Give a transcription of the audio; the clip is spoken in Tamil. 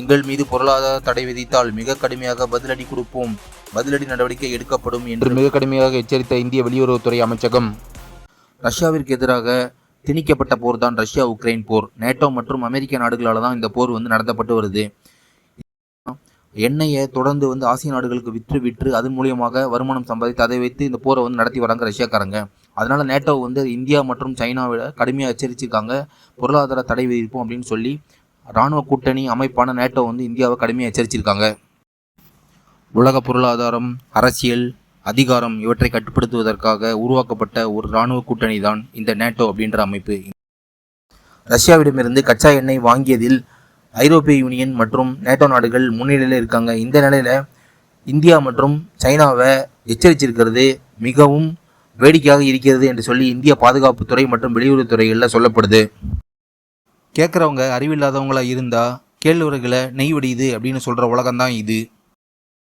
எங்கள் மீது பொருளாதார தடை விதித்தால் மிக கடுமையாக பதிலடி கொடுப்போம். பதிலடி நடவடிக்கை எடுக்கப்படும் என்று மிக கடுமையாக எச்சரித்த இந்திய வெளியுறவுத்துறை அமைச்சகம். ரஷ்யாவிற்கு எதிராக திணிக்கப்பட்ட போர் தான் ரஷ்யா உக்ரைன் போர். நேட்டோ மற்றும் அமெரிக்க நாடுகளால் தான் இந்த போர் வந்து நடத்தப்பட்டு வருது. எண்ணெயை தொடர்ந்து வந்து ஆசிய நாடுகளுக்கு விற்று விற்று அதன் மூலியமாக வருமானம் சம்பாதித்து அதை வைத்து இந்த போரை வந்து நடத்தி வராங்க ரஷ்யாக்காரங்க. அதனால நேட்டோ வந்து இந்தியா மற்றும் சைனாவிட கடுமையாக எச்சரிச்சிருக்காங்க. பொருளாதார தடை விதிப்போம் அப்படின்னு சொல்லி இராணுவ கூட்டணி அமைப்பான நேட்டோ வந்து இந்தியாவை கடுமையாக எச்சரிச்சிருக்காங்க. உலக பொருளாதாரம் அரசியல் அதிகாரம் இவற்றை கட்டுப்படுத்துவதற்காக உருவாக்கப்பட்ட ஒரு இராணுவ கூட்டணி தான் இந்த நேட்டோ அப்படின்ற அமைப்பு. ரஷ்யாவிடமிருந்து கச்சா எண்ணெய் வாங்கியதில் ஐரோப்பிய யூனியன் மற்றும் நேட்டோ நாடுகள் முன்னிலையில் இருக்காங்க. இந்த நிலையில் இந்தியா மற்றும் சைனாவை எச்சரிச்சிருக்கிறது மிகவும் வேடிக்கையாக இருக்கிறது என்று சொல்லி இந்திய பாதுகாப்புத்துறை மற்றும் வெளியுறவுத்துறைகளில் சொல்லப்படுது. கேட்குறவங்க அறிவில்லாதவங்களா இருந்தால் கேழ்வரகில் நெய் வடியுது அப்படின்னு சொல்கிற உலகம்தான் இது.